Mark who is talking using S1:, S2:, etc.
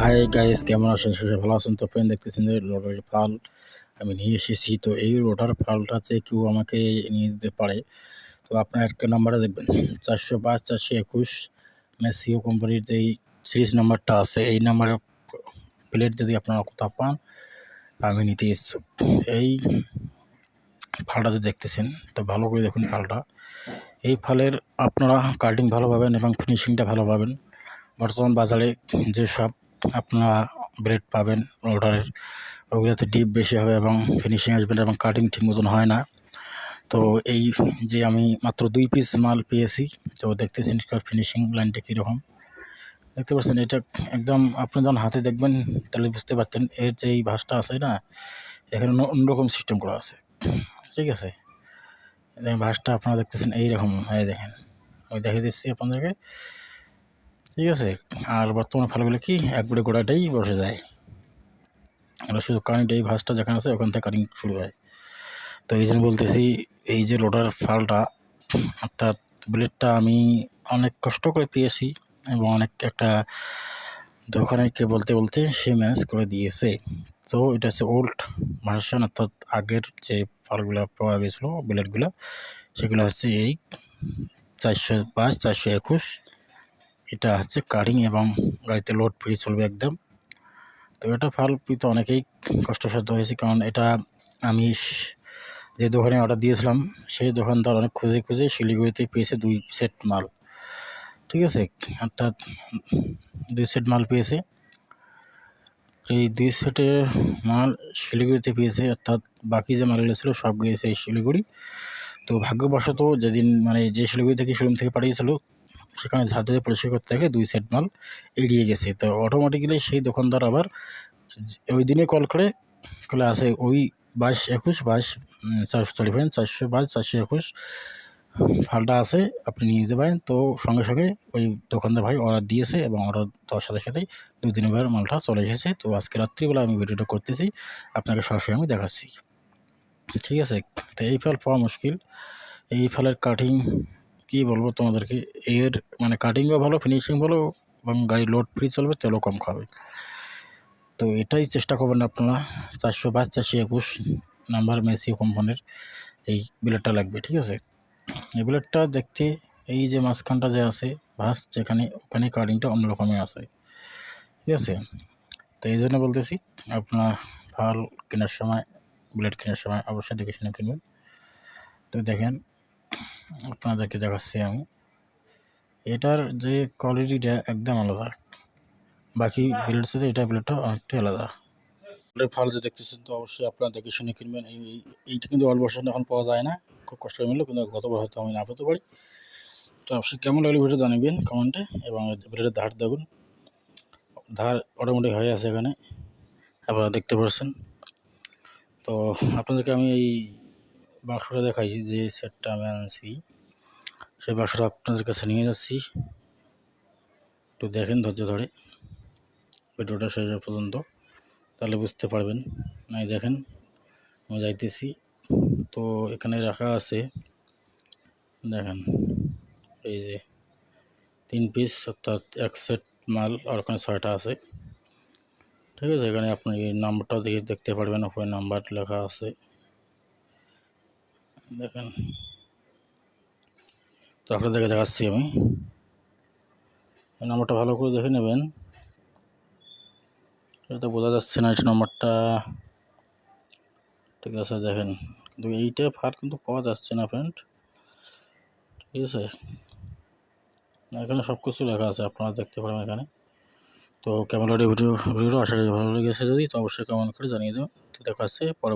S1: Hi guys কেমন আছেন? সবাই ভালো আছেন? তো ফ্রেন্ড দেখতেছেন যে রোটার ফাল আমি নিয়ে এসেছি। তো এই রোটার ফালটা যে কেউ আমাকে নিয়ে দিতে পারে, তো আপনার একটা নাম্বারে দেখবেন। চারশো পাঁচ, চারশো একুশ মেসিও কোম্পানির যেই সিরিজ নাম্বারটা আছে, এই নাম্বারের প্লেট যদি আপনারা কোথাও পান, আমি নিতে ইচ্ছুক। এই ফালটা যে দেখতেছেন, তো ভালো করে দেখুন ফালটা। এই ফালের আপনারা কাটিং ভালো পাবেন এবং ফিনিশিংটা ভালো পাবেন। বর্তমান বাজারে যেসব আপনারা ব্রেড পাবেন অর্ডারের ওগুলোতে ডিপ বেশি হবে এবং ফিনিশিং আসবে না এবং কাটিং ঠিক মতন হয় না। তো এই যে আমি মাত্র দুই পিস মাল পেয়েছি, তো দেখতেছেন ফিনিশিং লাইনটা কীরকম। দেখতে পাচ্ছেন এটা একদম আপনি যখন হাতে দেখবেন, তাহলে বুঝতে পারতেন এর যে এই ভাসটা আছে না, এখানে অন্যরকম সিস্টেম করা আছে। ঠিক আছে? ভাসটা আপনারা দেখতেছেন এইরকম, এই দেখেন। আমি দেখে দিচ্ছি আপনাদেরকে। ঠিক আছে? আর বর্তমানে ফালগুলো কি? একবারে গোড়াটাই বসে যায়। আর শুধু কারেন্ট এই ভাসটা যেখানে আছে, ওখান থেকে কাটিং শুরু হয়। তো এই জন্য বলতেছি, এই যে রোডার ফালটা, অর্থাৎ ব্লেডটা আমি অনেক কষ্ট করে পেয়েছি এবং অনেক একটা দোকানেরকে বলতে বলতে সে ম্যানেজ করে দিয়েছে। তো এটা হচ্ছে ওল্ড ভার্সন অর্থাৎ আগের যে ফালগুলো পাওয়া গেছিল ব্লেডগুলো সেগুলো হচ্ছে এই চারশো পাঁচ, চারশো একুশ এটা হচ্ছে কারিং এবং গাড়িতে লোড ফ্রি চলবে একদম। তো এটা ফাল পেতে অনেকেই কষ্টসাধ্য হয়েছে, কারণ এটা আমি যে দোকানে অর্ডার দিয়েছিলাম, সেই দোকানদার অনেক খুঁজে খুঁজে শিলিগুড়িতে পেয়েছে দুই সেট মাল। ঠিক আছে? অর্থাৎ দুই সেট মাল পেয়েছে। এই দুই সেটের মাল শিলিগুড়িতে পেয়েছে, অর্থাৎ বাকি যে মালগুলো ছিল সব গিয়েছে শিলিগুড়ি। তো ভাগ্যবশত যেদিন মানে যে শিলিগুড়ি থেকে শোরুম থেকে পাঠিয়েছিল সেখানে ঝাঁঝে পরিষ্কার করতে থাকে দুই সেট মাল এড়িয়ে গেছে। তো অটোমেটিক্যালি সেই দোকানদার আবার ওই দিনে কল করে আসে, ওই বাইশ একুশ, বাইশ চারশো সরি পারেন চারশো বাইশ, চারশো একুশ ফালটা আছে, আপনি নিয়ে যেতে পারেন। তো সঙ্গে সঙ্গে ওই দোকানদার ভাই অর্ডার দিয়েছে এবং অর্ডার দেওয়ার সাথে সাথেই দুই দিনের পর মালটা চলে এসেছে। তো আজকে রাত্রিবেলা আমি ভিডিওটা করতেছি, আপনাকে সরাসরি আমি দেখাচ্ছি। ঠিক আছে? তো এই ফল পাওয়া মুশকিল। এই ফলের কাটিং কী বলব তোমাদেরকে? এর মানে কাটিংও ভালো ফিনিশিং ভালো এবং গাড়ি লোড ফ্রি চলবে, তেলও কম খাবে। তো এটাই চেষ্টা করবেন আপনারা। চারশো বাইশ, চারশো একুশ নাম্বার মেসিও কোম্পানির এই বিলেটটা লাগবে, ঠিক আছে? এই বিলেটটা দেখতে এই যে মাঝখানটা যে আছে ভাস যেখানে ওখানে কাটিংটা অন্যরকমের আছে, ঠিক আছে? তো এই জন্য বলতেছি, আপনার ভালো কেনার সময় বুলেট কেনার সময় অবশ্যই দেখে শুনে কিনবেন। তো দেখেন আপনাদেরকে দেখাচ্ছি আমি। এটার যে কোয়ালিটিটা একদম আলাদা। বাকি বিলেটের সাথে এটা বিলেটটা অনেকটাই আলাদা। ফাল যে দেখতেছেন তো অবশ্যই আপনারা দেখে শুনে কিনবেন। এই, এইটা কিন্তু অল্প বর্ষণ এখন পাওয়া যায় না। খুব কষ্ট মিললো কিন্তু গতবার হয়তো আমি না পেতে পারি। তো অবশ্যই কেমন লাগল ভিডিও জানাবেন কমেন্টে এবং ভিডিওটা ধার দেখুন। ধার মোটামুটি হয়ে আছে এখানে। আপনারা দেখতে পাচ্ছেন তো আপনাদেরকে আমি এই বাক্সটা দেখাই, যে সেটটা আমি আনছি। সেই বাক্সটা আপনাদের কাছে নিয়ে যাচ্ছি। একটু দেখেন ধৈর্য ধরে। ভিডিওটা শেষ পর্যন্ত। তাহলে বুঝতে পারবেন। নাই, দেখেন, আমি যাইতেছি। তো এখানে রাখা আছে, দেখেন, এই যে তিন পিস অর্থাৎ এক সেট মাল, আর ওখানে ছয়টা আছে। ঠিক আছে, এখানে আপনি নাম্বারটাও দেখে দেখতে পারবেন ওখানে নাম্বার লেখা আছে। দেখেন। তো আপনাদেরকে দেখাচ্ছি আমি। নাম্বারটা ভালো করে দেখে নেবেন। এটা বোঝা যাচ্ছে না, এই নাম্বারটা। ঠিক আছে, দেখেন। কিন্তু এইটা ফার কিন্তু পাওয়া যাচ্ছে না ফ্রেন্ড ঠিক আছে? এখানে সব কিছু লেখা আছে, আপনারা দেখতে পারেন এখানে। তো লাগে ভিডিও, ভিডিওটা আশা করি ভালো লেগেছে যদি, তো অবশ্যই কেমন করে জানিয়ে দেবেন। দেখা আছে পরবর্তী